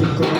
Mexico.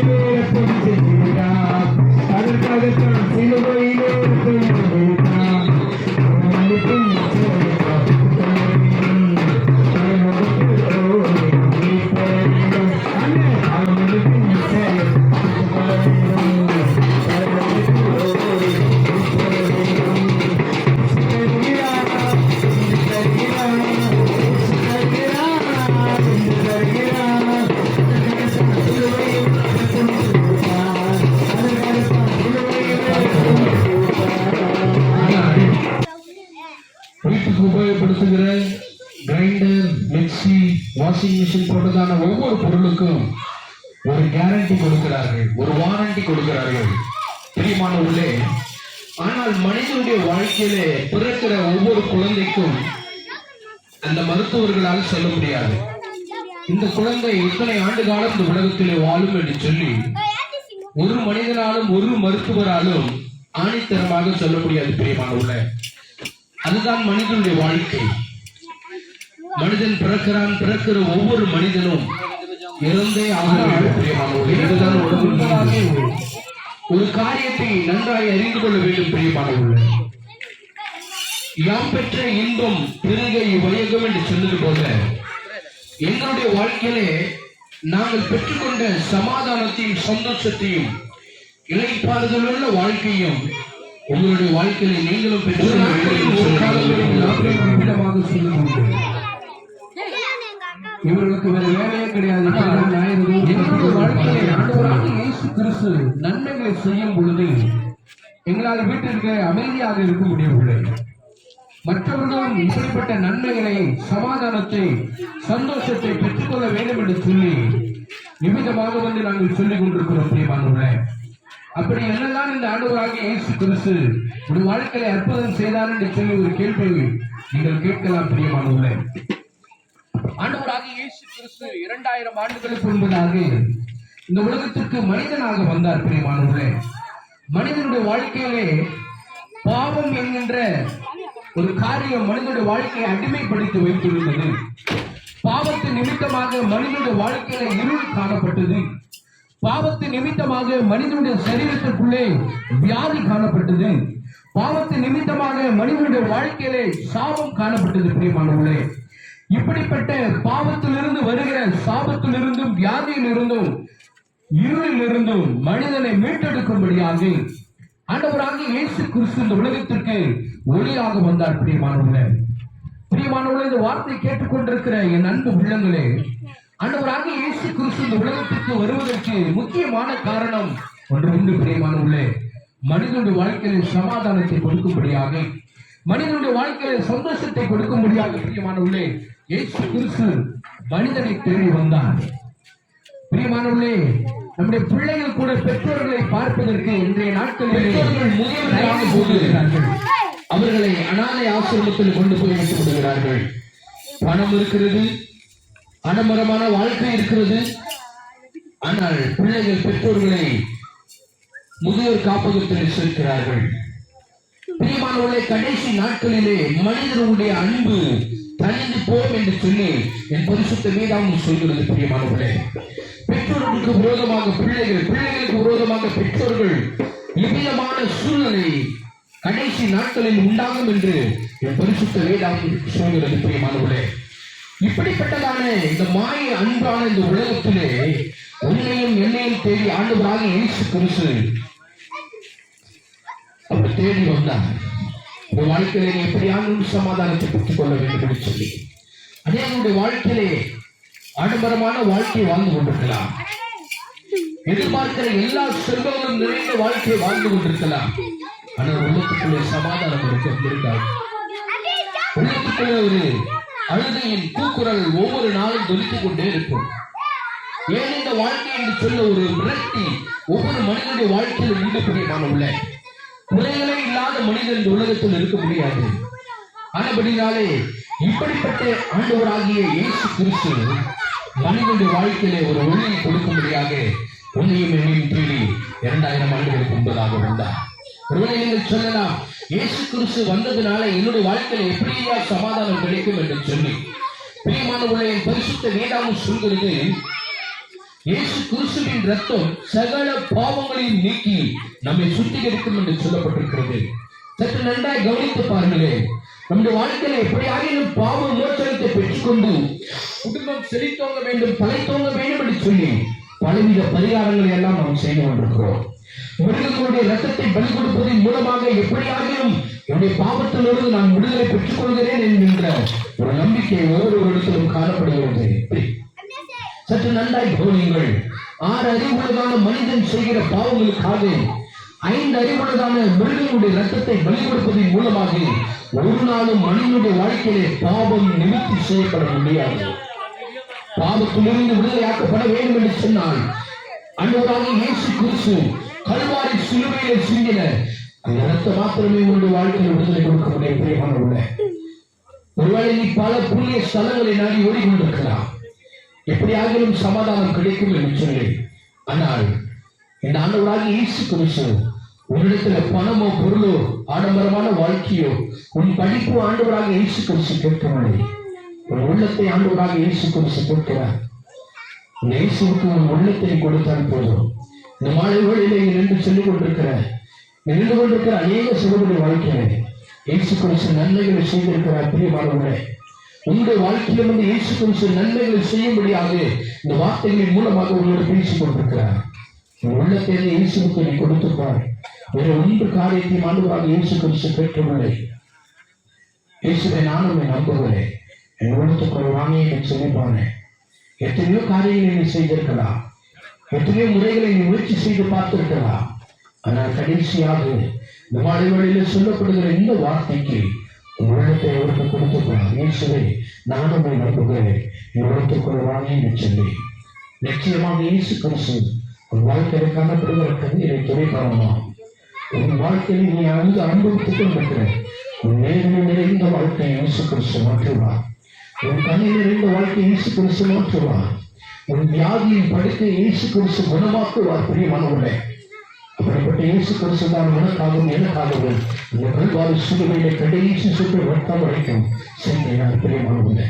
Washing machine ஒவ்வொரு பொருளுக்கும் ஒரு கேரண்டி கொடுக்கிறார்கள் ஒரு வாரண்டி கொடுக்கிறார்கள். பிரியமானவர்களே ஆனால் மனிதனுடைய வாழ்க்கையிலே பிறக்கிற ஒவ்வொரு குழந்தைக்கும் அந்த மருத்துவர்களால் சொல்ல முடியாது. இந்த குழந்தை இத்தனை ஆண்டு காலம் இந்த உலகத்திலே வாழும் என்று சொல்லி ஒரு மனிதனாலும் ஒரு மருத்துவராலும் ஆணித்தரமாக சொல்ல முடியாது பிரியமானவர்களே. அதுதான் மனிதனுடைய வாழ்க்கை. மனிதன் பிறக்கிறான் பிறக்கிற ஒவ்வொரு மனிதனும் இறந்தே ஆக ஒரு காரியத்தை நன்றாய் அறிந்து கொள்ள வேண்டும் பிரியமானவர்களே. யாம் பெற்ற இன்பம் பெருக வயகம் என்று சொன்னது போல எங்களுடைய வாழ்க்கையிலே நாங்கள் பெற்றுக்கொண்ட சமாதானத்தையும் சந்தோஷத்தையும் இலைப்பாறுதலுள்ள வாழ்க்கையும் உங்களுடைய வாழ்க்கையில நீங்களும் பெற்று ஒரு காலங்களில் சொல்லுங்கள் இவர்களுக்கு வேற வேலையே கிடையாது. எங்களுடைய வாழ்க்கையிலே ஆண்டவராக இயேசு கிறிஸ்து நன்மைகளை செய்யும் பொழுது எங்களால் வீட்டிற்கு அமைதியாக இருக்க முடியவில்லை. மற்றவர்களும் இப்படிப்பட்ட நன்மைகளை சமாதானத்தை சந்தோஷத்தை பெற்றுக்கொள்ள வேண்டும் என்று சொல்லி நிமிதமாக வந்து நாங்கள் சொல்லிக் கொண்டிருக்கிறோம் பிரியமானவர்களே. அப்படி என்னதான் இந்த ஆண்டவராகிய இயேசு கிறிஸ்து ஒரு வாழ்க்கையில அற்புதம் செய்தார் என்று சொல்லி ஒரு கேள்வி நீங்கள் கேட்கலாம் பிரியமானவர்களே. ஆண்டவராக இயேசு கிறிஸ்து இரண்டாயிரம் ஆண்டுகளுக்கு முன்பதாக இந்த உலகத்திற்கு மனிதனாக வந்தார் பிரியமானவர்களே. மனிதனுடைய வாழ்க்கையிலே பாவம் என்கின்ற ஒரு காரியம் மனிதனுடைய வாழ்க்கையை அடிமைப்படுத்தி வைத்திருந்தது. பாவத்தின் நிமித்தமாக மனிதனுடைய வாழ்க்கையில இருள் காணப்பட்டது. பாவத்தின் நிமித்தமாக மனிதனுடைய சரீரத்திற்குள்ளே வியாதி காணப்பட்டது. பாவத்தின் நிமித்தமாக மனிதனுடைய வாழ்க்கையிலே சாபம் காணப்பட்டது பிரியமானவர்களே. இப்படிப்பட்ட பாவத்திலிருந்து வருகிற சாபத்திலிருந்தும் வியாதியிலிருந்தும் இருளிலிருந்தும் மனிதனை மீட்டெடுக்கும்படியாக ஆண்டவராகிய இயேசு கிறிஸ்து இந்த உலகத்திற்கு ஒளியாக வந்தார் பிரியமானவர்களே. பிரியமானவர்களே இந்த வார்த்தை கேட்டுக்கொண்டிருக்கிற என் அன்பு உள்ளங்களே ஆண்டவராக இயேசு கிறிஸ்து இந்த உலகத்திற்கு வருவதற்கு முக்கியமான காரணம் ஒன்று உண்டு பிரியமானவர்களே. மனிதனுடைய வாழ்க்கையில் சமாதானத்தை கொடுக்கும்படியாக மனிதனுடைய வாழ்க்கையில் சந்தோஷத்தை கொடுக்க கொடுக்கும்படியாக பிரியமானவர்களே இயேசு கிறிஸ்து மனிதனை தேடி வந்தார் பிரியமானவர்களே நம்முடைய பிள்ளைகள் கூட பெற்றோர்களை பார்ப்பதற்கு இன்றைய நாட்களில் பெற்றோர்கள் முதியவர்களாக போகிறார்கள். அவர்களை அனாதை ஆசிரமத்தில் கொண்டு போய் விட்டு விடுகிறார்கள் பணம் இருக்கிறது அடமரமான வாழ்க்கை இருக்கிறது. ஆனால் பிள்ளைகள் பெற்றோர்களை முதியோர் காப்பகத்தில் சேர்க்கிறார்கள் பிரியமானவர்களே கடைசி நாட்களிலே மனிதனுடைய அன்பு தனிந்து போம் என்று சொல்லி என் பரிசுத்த வேதாவும் சொல்கிறது பிரியமானவர்களே. பெற்றோர்களுக்கு விரோதமாக பிள்ளைகள் பிள்ளைகளுக்கு விரோதமாக பெற்றோர்கள் இவ்விதமான சூழ்நிலை கடைசி நாட்களில் உண்டாகும் என்று என் பரிசுத்த வேதாவும் சொல்கிறது பிரியமானவர்களே. இப்படிப்பட்டதான இந்த மாய அன்பான இந்த உலகத்திலே உன்னையும் என்னையும் தேடி ஆண்டவராக இயேசு கிறிஸ்து அவர் தேடி வந்தார். உங்கள் வாழ்க்கையில நீ எப்படியான சமாதானத்தை பெற்றுக் கொள்ள வேண்டும் என்று சொல்லி. அதே உங்களுடைய வாழ்க்கையிலே ஆடம்பரமான வாழ்க்கையை வாழ்ந்து கொண்டிருக்கலாம். எதிர்பார்க்கிற எல்லா செல்வங்களும் நிறைந்த வாழ்க்கையை வாழ்ந்து கொண்டிருக்கலாம். ஆனால் உள்ளத்துக்குள்ளே சமாதானம் இருக்க இருக்காது உள்ளத்துக்குள்ளே ஒரு அழுதையின் கூக்குரல் ஒவ்வொரு நாளும் தொலித்துக் கொண்டே இருக்கும். ஏன் இந்த வாழ்க்கை என்று சொல்ல ஒரு விரட்டி ஒவ்வொரு மனிதனுடைய வாழ்க்கையில் உண்டு பிரியமான உள்ள. குறைகளே மனிதன் இந்த உலகத்தில் இருக்க முடியாது. ஆனபடினாலே இப்படிப்பட்ட ஆண்டவராகிய இயேசு கிறிஸ்து மனிதனுடைய வாழ்க்கையிலே ஒரு ஒளியை கொடுக்கும்படியாக உன்னையும் என்னையும் தேடி இரண்டாயிரம் ஆண்டுகளுக்கு முன்பதாக வந்தார். ஒருவேளை நீங்கள் சொல்லலாம் இயேசு கிறிஸ்து வந்ததுனால என்னுடைய வாழ்க்கையில எப்படியா சமாதானம் கிடைக்கும் என்று சொல்லி பிரியமான உள்ள என் பரிசுத்த வேதாவும் சொல்கிறது இயேசு கிறிஸ்துவின் ரத்தம் சகல பாவங்களையும் நீக்கி நம்மை சுத்திகரிக்கும் என்று சொல்லப்பட்டிருக்கிறது. சற்று நன்றாய் கவனித்து பாருங்களேன். நம்முடைய வாழ்க்கையில எப்படியாகிலும் பாவ மோச்சனத்தை பெற்றுக்கொண்டு குடும்பம் செழித்தோங்க வேண்டும் தலைத்தோங்க வேண்டும் என்று சொல்லி பலவித பரிகாரங்களை எல்லாம் நாம் செய்து கொண்டிருக்கிறோம். மிருகங்களுடைய ரத்தத்தை பலி கொடுப்பதன் மூலமாக எப்படியாகிலும் என்னுடைய பாவத்திலிருந்து நான் விடுதலை பெற்றுக் கொள்கிறேன் என்கின்ற ஒரு நம்பிக்கை ஒவ்வொருவரிடத்திலும் காணப்படுகிறது. சற்று நன்றாய் கவனியுங்கள். ஆறு அறிவுள்ளதான மனிதன் செய்கிற பாவங்களுக்காக ஐந்து அறிவுள்ளதான மிருகங்களுடைய ரத்தத்தை பலி மூலமாக ஒரு நாளும் மனிதனுடைய வாழ்க்கையிலே பாவம் நிவர்த்தி செய்யப்பட முடியாது. பாவத்திலிருந்து விடுதலையாக்கப்பட வேண்டும் என்று சொன்னால் அன்பதாக இயேசு கிறிஸ்து கல்வாரி சிலுவையிலே சிந்தின அந்த ரத்தம் மாத்திரமே உங்களுடைய வாழ்க்கையில் விடுதலை கொடுக்க முடியும் பிரியமான உள்ள ஒருவேளை நீ பல புண்ணிய ஸ்தலங்களை நாடி ஓடிக்கொண்டிருக்கலாம். எப்படியாகிலும் சமாதானம் கிடைக்கும் என்று சொல்லி ஆனால் இந்த ஆண்டவராக இயேசு கிறிஸ்து உன்னிடத்துல பணமோ பொருளோ ஆடம்பரமான வாழ்க்கையோ உன் படிப்பு ஆண்டவராக இயேசு குறிச்சு கேட்கவில்லை உன் உள்ளத்தை ஆண்டவராக இயேசு குறிச்சு கேட்கிறார். உன் உன் உள்ளத்தை கொடுத்தால் போதும். இந்த மாலை வேளையிலே நின்று சொல்லிக் கொண்டிருக்கிற நின்று கொண்டிருக்கிற அநேக சிறுவனுடைய வாழ்க்கையிலே இயேசு குறிச்சு நன்மைகளை செய்திருக்கிறார் பிரியமானவர்களே. வாழ்க்கையில வாழ்க்கையிலிருந்து இயேசு குறிச்சு நன்மைகளை செய்யும்படியாக இந்த வார்த்தைகளின் மூலமாக உங்களோட பேசிக் கொண்டிருக்கிறார். உன் உள்ளத்தை இயேசுக்கு நீ கொடுத்துப்பார் ஒரு ஒன்று காரியத்தையும் ஆண்டுகளாக இயேசு கிறிஸ்து கேட்கவில்லை. இயேசுவை நானும் நம்புகிறேன் என் உள்ளத்துக்குள் வாங்கி எனக்கு சொல்லிப்பானே எத்தனையோ காரியங்களை நீ செய்திருக்கலாம். எத்தனையோ முறைகளை நீ முயற்சி செய்து பார்த்திருக்கலாம். ஆனால் கடைசியாக இந்த மாலை சொல்லப்படுகிற இந்த வார்த்தைக்கு உன் உள்ளத்தை அவருக்கு கொடுத்துக்கலாம் இயேசுவை நானும் உம்மை நம்புகிறேன் என் உள்ளத்துக்குள் வாங்கி என்று சொல்லி. நிச்சயமாக இயேசு கிறிஸ்து உன் வாழ்க்கையில் காணப்படுகிற கதிரை துறை காரணமாகும் உன் வாழ்க்கையில் நீ அங்கு அனுபவித்துக் கொண்டிருக்கிற உன் நேர்மை நிறைந்த வாழ்க்கை இயேசு கிறிஸ்து மாற்றுவார் உன் கண்ணீர் நிறைந்த வாழ்க்கையை இயேசு கிறிஸ்து மாற்றுவார் உன் வியாதியின் படுக்கை இயேசு கிறிஸ்து குணமாக்குவார் பிரியமானவர்களே. அப்படிப்பட்ட இயேசு கிறிஸ்து தான் உனக்காகவும் எனக்காகவும். இந்த கல்வாறு சிலுவையிலே கடைசி சுற்று வட்டம் வரைக்கும். சென்றார் பிரியமானவர்களே.